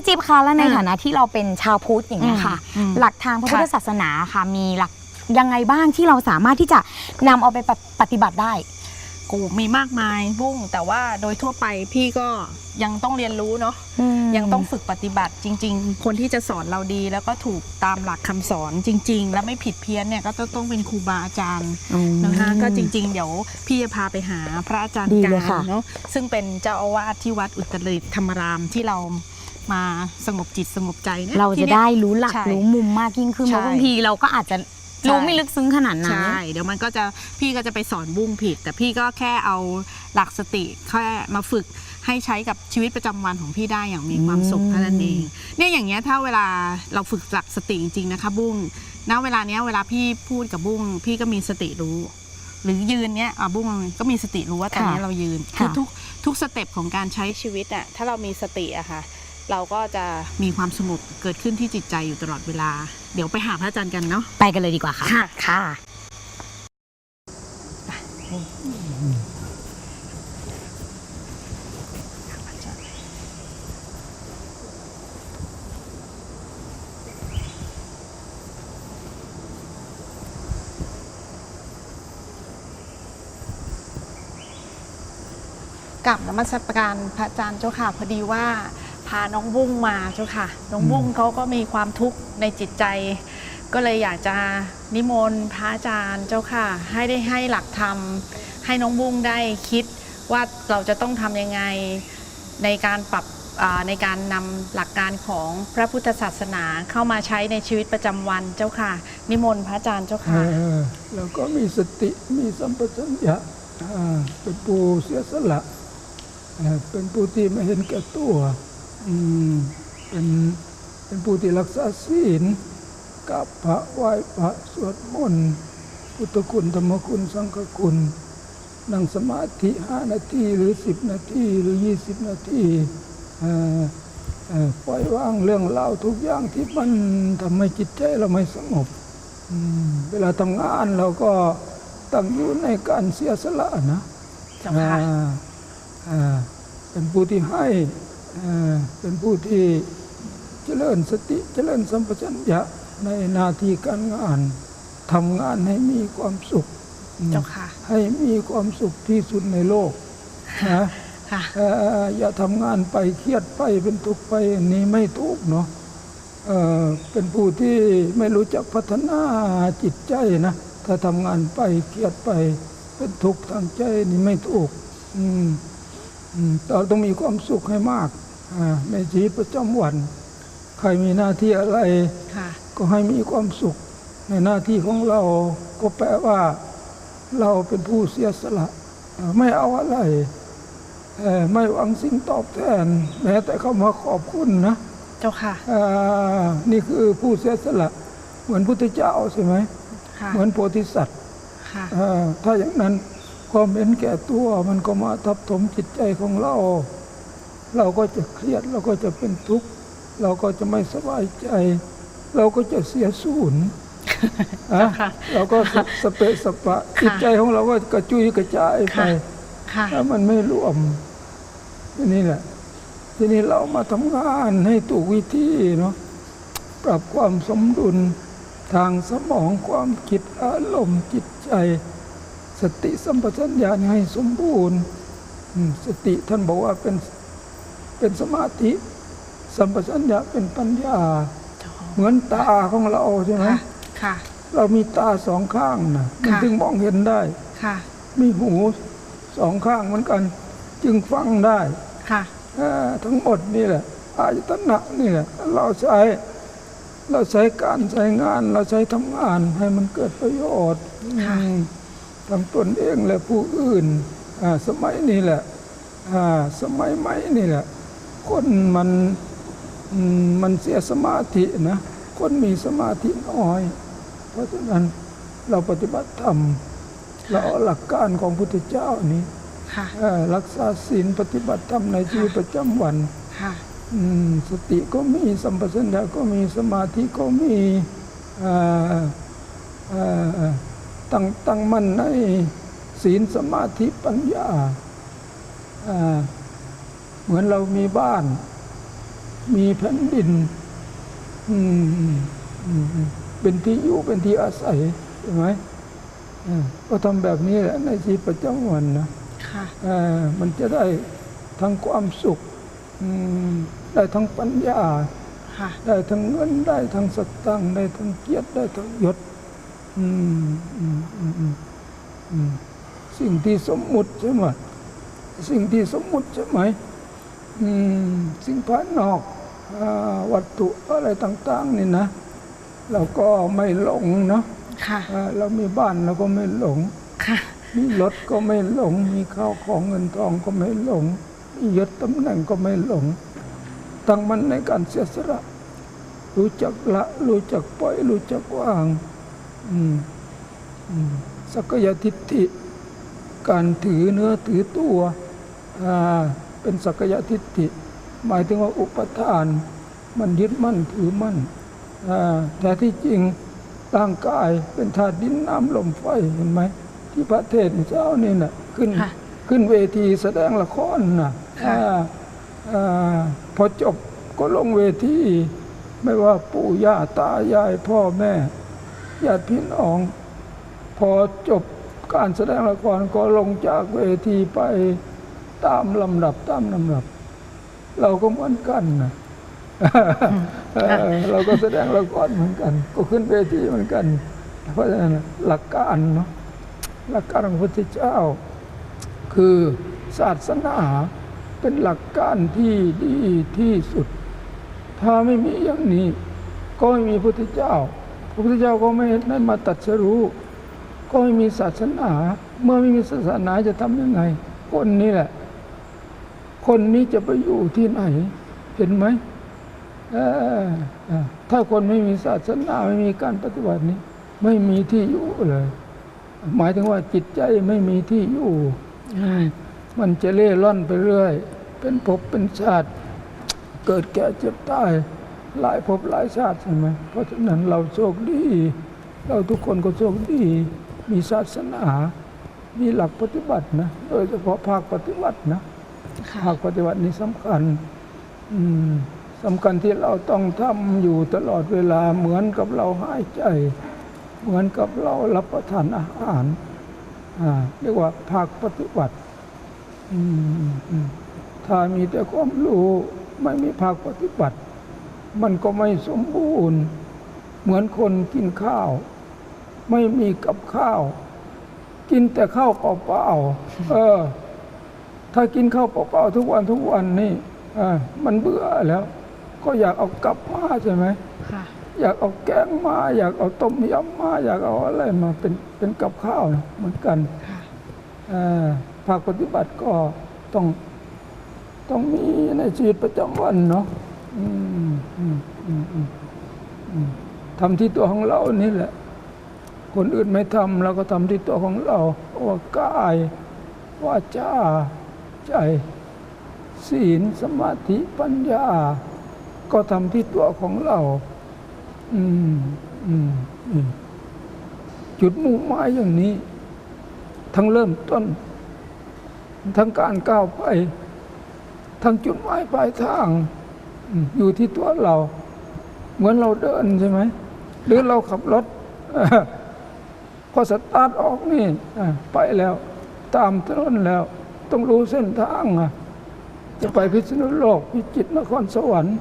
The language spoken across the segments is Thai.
พี่จิ๊บคะและในอะฐานะที่เราเป็นชาวพุทธอย่างเงี้ยค่ะ อืมอืมหลักทางพระพุทธค่ะศาสนาค่ะ มีหลักยังไงบ้างที่เราสามารถที่จะนำเอาไปปฏิปฏิบัติได้ กูมีมากมายบุ้งแต่ว่าโดยทั่วไปพี่ก็ยังต้องเรียนรู้เนาะยังต้องฝึกปฏิบัติจริง ๆ คนที่จะสอนเราดี แล้วก็ถูกตามหลักคำสอนจริง ๆ แล้วไม่ผิดเพี้ยนเนี่ยก็ต้องเป็นครูบาอาจารย์นะคะก็จริง ๆ เดี๋ยวพี่จะพาไปหาพระอาจารย์ดีกาเลรยค่ะ เนาะซึ่งเป็นเจ้าอาวาสที่วัดอุตริธรรมรามที่เรา มาสงบจิตสงบใจนี่ยเราที่จะนี่ย ได้รู้หลักใช่รู้มุมมากยิ่งขึ้นใช่เพราะบางทีเราก็อาจจะรู้ใช่ไม่ลึกซึ้งขนาดนั้น ใช่ เดี๋ยวมันก็จะพี่ก็จะไปสอนบุ้งผิด แต่พี่ก็แค่เอาหลักสติแค่มาฝึกให้ใช้กับชีวิตประจำวันของพี่ได้อย่างมีความสุขเท่านั้นเองเนี่ยอย่างเงี้ยถ้าเวลาเราฝึกหลักสติจริงๆนะคะบุ้งณเวลาเนี้ยเวลาพี่พูดกับบุ้งพี่ก็มีสติรู้ หรือยืนเนี้ยอะบุ้งก็มีสติรู้ว่าตอนนี้ค่ะเรายืนคือค่ะ ทุกทุกสเต็ปของการใช้ชีวิตอะถ้าเรามีสติอะค่ะ เราก็จะมีความสงบเกิดขึ้นที่จิตใจอยู่ตลอดเวลา เดี๋ยวไปหาพระอาจารย์กันเนาะไปกันเลยดีกว่าค่ะ ค่ะค่ะกับนมัสการพระอาจารย์เจ้าค่ะพอดีว่า พาน้องบุ้งมาเจ้าค่ะ น้องบุ้งเขาก็มีความทุกข์ในจิตใจ ก็เลยอยากจะนิมนต์พระอาจารย์เจ้าค่ะ ให้ได้ให้หลักธรรม ให้น้องบุ้งได้คิดว่าเราจะต้องทำยังไงในการปรับอ่าในการนำหลักการของพระพุทธศาสนาเข้ามาใช้ในชีวิตประจำวันเจ้าค่ะ นิมนต์พระอาจารย์เจ้าค่ะเออแล้วก็มีสติมีสัมปชัญญะอ่าเป็นผู้เสียสละเอ่อเป็นผู้ที่ไม่เห็นแก่ตัวอืม เป็นเป็นผู้ที่รักษาศีลกับพระไหว้พระสวดมนต์พุทธคุณธรรมคุณสังฆคุณนั่งสมาธิห้านาทีหรือสิบนาทีหรือยี่สิบนาทีเอ่อเอ่อปล่อยวางเรื่องราวทุกอย่างที่มันทำให้จิตใจเราไม่สงบอืมเวลาทำงานเราก็ตั้งอยู่ในการเสียสละนะเจ้าค่ะอ่าอ่าเป็นผู้ที่ให้อ่า เป็นผู้ที่เจริญสติเจริญสัมปชัญญะในหน้าที่การงานทำงานให้มีความสุขอืมเจ้าค่ะ ให้มีความสุขที่สุดในโลกนะค่ะเอ่ออย่าทำงานไปเครียดไปเป็นทุกข์ไปอันนี้ไม่ถูกเนาะเอ่อเป็นผู้ที่ไม่รู้จักพัฒนาจิตใจนะ ถ้าทำงานไปเครียดไปเป็นทุกข์ทางใจนี่ไม่ถูก อืมอืม เราต้องมีความสุขให้มากอ่าในชีวิตประจำวัน ใครมีหน้าที่อะไรค่ะก็ให้มีความสุข ในหน้าที่ของเราก็แปลว่า เราเป็นผู้เสียสละเอ่อไม่เอาอะไรเอ่อไม่หวังสิ่งตอบแทน แม้แต่เขามาขอบคุณนะ เจ้าค่ะอ่านี่คือผู้เสียสละ เหมือนพุทธเจ้าใช่ไหมค่ะเหมือนโพธิสัตว์ค่ะอ่าถ้าอย่างนั้น ความเห็นแก่ตัวมันก็มาทับถมจิตใจของเรา เราก็จะเครียดเราก็จะเป็นทุกข์ เราก็จะไม่สบายใจ เราก็จะเสียศูนย์อะค่ะเราก็สสเปะสปะจิตใจของเราก็กระจุยกระจายไปค่ะค่ะถ้ามันไม่รวมทีนี่แหละ ทีนี้เรามาทำงานให้ถูกวิธีเนาะปรับความสมดุลทางสมองความคิดอารมณ์จิตใจ สติสัมปชัญญะให้สมบูรณ์อืมสติท่านบอกว่าเป็นเป็นสมาธิ สัมปชัญญะเป็นปัญญา เหมือนตาของเราใช่ไหมค่ะค่ะเรามีตาสองข้างนะมันค่ะถึงมองเห็นได้ค่ะ มีหูสองข้างเหมือนกัน จึงฟังได้ค่ะเอ่อทั้งหมดนี่แหละอายตนะนี่แหละเราใช้เราใช้การใช้งาน เราใช้ทำงานให้มันเกิดประโยชน์ค่ะอืม ทั้งตนเองและผู้อื่นอ่าสมัยนี้แหละอ่าสมัยใหม่นี่แหละ คนมันอืมมันเสียสมาธินะ คนมีสมาธิน้อย เพราะฉะนั้นเราปฏิบัติธรรมเราเอาหลักการของพุทธเจ้านี้ค่ะเอ่อรักษาศีลปฏิบัติธรรมในชีวิตประจำวันค่ะอืมสติก็มีสัมปชัญญะก็มีสมาธิก็มีเอ่อเอ่อ ตั้งตั้งมั่นในศีลสมาธิปัญญาเอ่อเหมือนเรามีบ้าน มีแผ่นดินอืมอืมอืมอืมเป็นที่อยู่เป็นที่อาศัยใช่ไหมอ่าก็ทำแบบนี้แหละในชีวิตประจำวันนะค่ะอ่ามันจะได้ทั้งความสุขอืมได้ทั้งปัญญาค่ะได้ทั้งเงินได้ทั้งสตังค์ได้ทั้งเกียรติได้ทั้งยศ สิ่งที่สมมุติใช่ไหมสิ่งที่สมมุติใช่ไหมสิ่งภายนอกอวัตถุอะไรต่าง ๆ นี่นะ เราก็ไม่หลงเนาะค่ะเรามีบ้านเราก็ไม่หลงค่ะมีรถก็ไม่หลง มีข้าวของเงินทองก็ไม่หลงมียศตำแหน่งก็ไม่หลง ตั้งมันในการเสียสละรู้จักละ รู้จักปล่อย รู้จักวาง สักยทิฏฐิ การถือเนื้อถือตัวอ่าเป็นสักยทิฏฐิ หมายถึงว่าอุปทาน มันยึดมั่นถือมั่นอ่าแต่ที่จริงร่างกายเป็นธาตุดินน้ำลมไฟเห็นไหมที่พระเทศน์เจ้านี่น่ะขึ้นค่ะขึ้นเวทีแสดงละครน่ะค่ะอ่าอ่าพอจบก็ลงเวที ไม่ว่าปู่ย่าตายายพ่อแม่ ญาติพี่น้อง พอจบการแสดงละครก็ลงจากเวทีไปตามลำดับตามลำดับ เราก็เหมือนกันนะเออเราก็แสดงละครเหมือนกัน ก็ขึ้นเวทีเหมือนกัน เพราะฉะนั้นหลักการเนาะหลักการของพระพุทธเจ้า คือศาสนาเป็นหลักการที่ดีที่สุด ถ้าไม่มีอย่างนี้ ก็ไม่มีพระพุทธเจ้าพ ระพุทธเจ้าก็ไม่ได้มาตัดสรู้ ก็ไม่มีศาสนา เมื่อไม่มีศาสนาจะทำยังไง คนนี้แหละ คนนี้จะไปอยู่ที่ไหน เห็นไหมถ้าคนไม่มีศาสนาไม่มีการปฏิบัตินี้ ไม่มีที่อยู่เลย หมายถึงว่าจิตใจไม่มีที่อยู่มมันจะเล่ร่อนไปเรื่อย เป็นภพเป็นชาติ เกิดแก่เจ็บตาย หลายภพหลายชาติใช่ไหมเพราะฉะนั้นเราโชคดี เราทุกคนก็โชคดี มีศาสนา มีหลักปฏิบัตินะ โดยเฉพาะภาคปฏิบัตินะค่ะภาคปฏิบัตินี้สำคัญอืมสำคัญที่เราต้องทำอยู่ตลอดเวลาเหมือนกับเราหายใจ เหมือนกับเรารับประทานอาหารอ่าเรียกว่าภาคปฏิบัติอืมอืมถ้ามีแต่ความรู้ไม่มีภาคปฏิบัติ มันก็ไม่สมบูรณ์ เหมือนคนกินข้าว ไม่มีกับข้าว กินแต่ข้าวเปล่าๆเออ ถ้ากินข้าวเปล่าๆทุกวันทุกวันนี่อ่ามันเบื่อแล้ว ก็อยากเอากลับมาใช่ไหมค่ะอยากเอาแกงมา อยากเอาต้มยำมา อยากเอาอะไรมาเป็นเป็นกับข้าวนะเหมือนกันค่ะเอ่อภาคปฏิบัติก็ต้องต้องมีในชีวิตประจำวันเนาะ ทำที่ตัวของเรานี่แหละ คนอื่นไม่ทำเราก็ทำที่ตัวของเราว่ากายวาจาใจ ศีลสมาธิปัญญา ก็ทำที่ตัวของเราอืมอืมจุดมุ่งหมายอย่างนี้ ทั้งเริ่มต้น ทั้งการก้าวไป ทั้งจุดหมายปลายทาง อยู่ที่ตัวเรา เหมือนเราเดินใช่ไหมหรือเราขับรถพอสตาร์ทออกนี่ไปแล้ว ตามถนนแล้ว ต้องรู้เส้นทางอะจะไปพิษณุโลกพิจิตรนครสวรรค์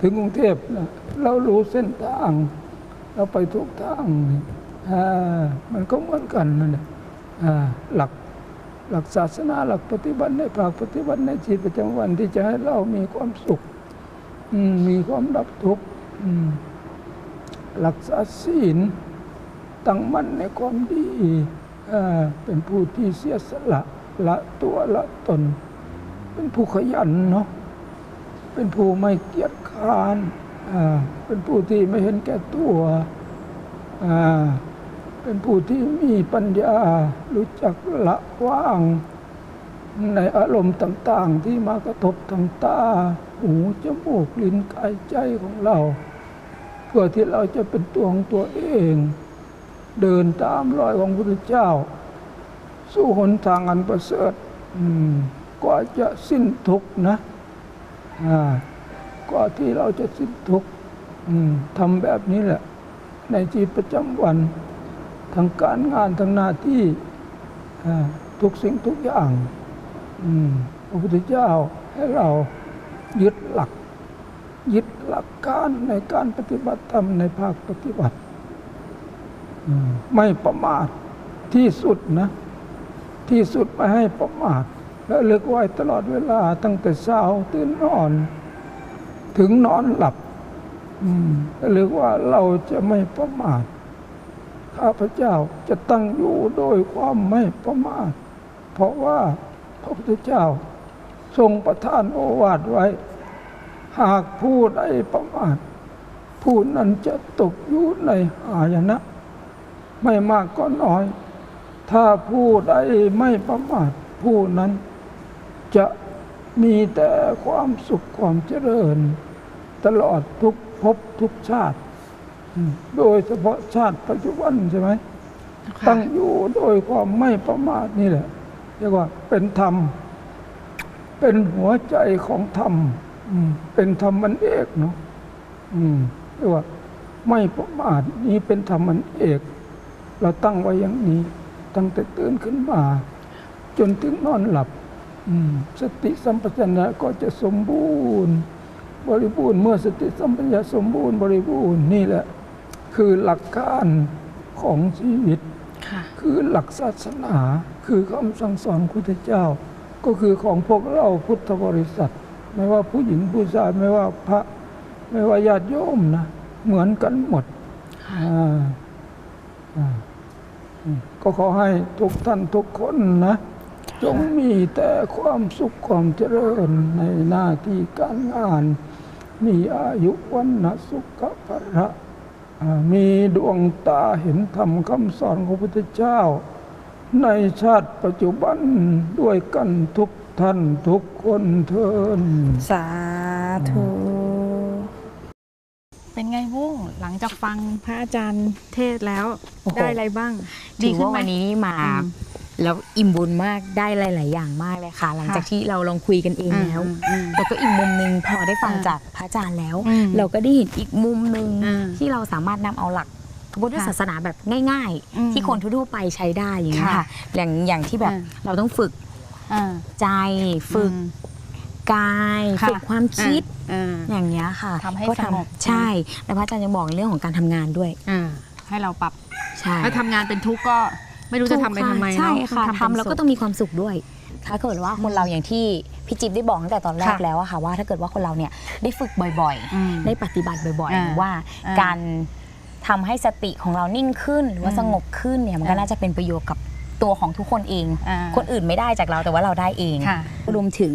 ถึงกรุงเทพนะเรารู้เส้นทาง เราไปทุกทางมันก็เหมือนกันนั่นแหละหลักหลักศาสนาหลักปฏิบัติในภาคปฏิบัติในชีวิตประจำวันที่จะให้เรามีความสุข มีความดับทุกข์รักษาศีลตั้งมั่นในความดีเป็นผู้ที่เสียสละละตัวละตน เป็นผู้ขยันเนาะเป็นผู้ไม่เกียจคร้านเป็นผู้ที่ไม่เห็นแก่ตัวเป็นผู้ที่มีปัญญารู้จักละว่าง ในอารมณ์ต่าง ๆ ที่มากระทบทางตา หูจมูกลิ้นกายใจของเรา เพื่อที่เราจะเป็นตัวของตัวเอง เดินตามรอยของพระพุทธเจ้า สู่หนทางอันประเสริฐกว่าจะสิ้นทุกนะอ่ากว่าที่เราจะสิ้นทุกทำแบบนี้แหละ ในชีวิตประจำวันทางการงานทางหน้าที่ทุกสิ่งทุกอย่างพระพุทธเจ้าให้เรา ยึดหลัก ยึดหลักการในการปฏิบัติธรรมในภาคปฏิบัติไม่ประมาทที่สุดนะ ที่สุดไม่ให้ประมาทและเลือกไว้ตลอดเวลาตั้งแต่เช้าตื่นนอน ถึงนอนหลับเรียกว่าเราจะไม่ประมาทข้าพเจ้าจะตั้งอยู่โดยความไม่ประมาทเพราะว่าพระพุทธเจ้า ทรงประทานโอวาทไว้ หากผู้ใดประมาทผู้นั้นจะตกอยู่ในหายนะ ไม่มากก็น้อย ถ้าผู้ใดไม่ประมาทผู้นั้นจะมีแต่ความสุขความเจริญ ตลอดทุกภพทุกชาติอืมโดยเฉพาะชาติปัจจุบันใช่ไหมตั้งอยู่โดยความไม่ประมาทนี่แหละเรียกว่าเป็นธรรม เป็นหัวใจของธรรมอืมเป็นธรรมมันเอกเนาะอืมเรียกว่าไม่ประมาทนี้เป็นธรรมมันเอก เราตั้งไว้อย่างนี้ ตั้งแต่ตื่นขึ้นมา จนถึงนอนหลับอืมสติสัมปชัญญะก็จะสมบูรณ์ บริบูรณ์เมื่อสติสัมปชัญญะสมบูรณ์บริบูรณ์นี่แหละ คือหลักการของชีวิตค่ะคือหลักศาสนา คือคำสั่งสอนของพุทธเจ้า ก็คือของพวกเราพุทธบริษัท ไม่ว่าผู้หญิงผู้ชายไม่ว่าพระ ไม่ว่าญาติโยมนะ เหมือนกันหมดอ่าอ่าอืมก็ขอให้ทุกท่านทุกคนนะ จงมีแต่ความสุขความเจริญในหน้าที่การงาน มีอายุวันนะสุขภระอ่ามีดวงตาเห็นธรรมคำสอนของพระพุทธเจ้า ในชาติปัจจุบันด้วยกันทุกท่านทุกคนเทิน สาธุ เป็นไงวุ้งหลังจากฟังพระอาจารย์เทศน์แล้ว โอ้โห ได้อะไรบ้างถือขึ้ว่าไหม วันนี้นี่มา อืม แล้วอิ่มบุญมากได้หลาย ๆ อย่างมากเลยค่ะ หลังจากค่ะที่เราลองคุยกันเองแล้วอืมอืม แล้วก็อีกมุมหนึ่งพอได้ฟังอ่าจากพระอาจารย์แล้ว อืมเราก็ได้เห็นอีกมุมหนึ่งอ่า ที่เราสามารถนำเอาหลัก พระพุทธค่ะศาสนาแบบง่ายอืมๆที่คนทั่วๆไปใช้ได้อย่างนี้ยค่ะค่ะอย่างอย่างที่แบบอ่าเราต้องฝึกอ่าใจฝึกอืมกายค่ะฝึกความคิดอ่าอย่างเงี้ยค่ะทำให้ก็สงบใช่แล้วพระอาจารย์ยังบอกเรื่องของการทำงานด้วยอ่าให้เราปรับใช่ถ้าทำงานเป็นทุกข์ก็ไม่รู้จะทำไปทำไมใช่เนาะค่ะต้องทำแล้วก็เป็นสุขต้องมีความสุขด้วยถ้าเกิดว่าคนเราอย่างที่พี่จิ๊บได้บอกตั้งแต่ตอนแรกค่ะแล้วอะค่ะว่าถ้าเกิดว่าคนเราเนี่ยได้ฝึกบ่อยอืมๆได้ปฏิบัติบ่อยอ่าๆหรือว่าอ่าการ ทำให้สติของเรานิ่งขึ้น หรือว่าอืมสงบขึ้นเนี่ยมันก็อ่าน่าจะเป็นประโยชน์กับตัวของทุกคนเองอ่าคนอื่นไม่ได้จากเราแต่ว่าเราได้เองค่ะรวมถึง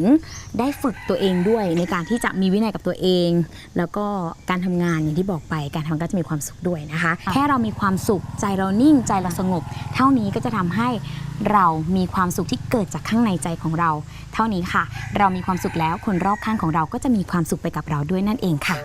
ได้ฝึกตัวเองด้วยในการที่จะมีวินัยกับตัวเอง แล้วก็การทำงานอย่างที่บอกไปการทำงานก็จะมีความสุขด้วยนะคะค่ะแค่เรามีความสุขใจเรานิ่งใจเราสงบ เท่านี้ก็จะทำให้เรามีความสุขที่เกิดจากข้างในใจของเรา เท่านี้ค่ะ เรามีความสุขแล้วคนรอบข้างของเราก็จะมีความสุขไปกับเราด้วยนั่นเองค่ะ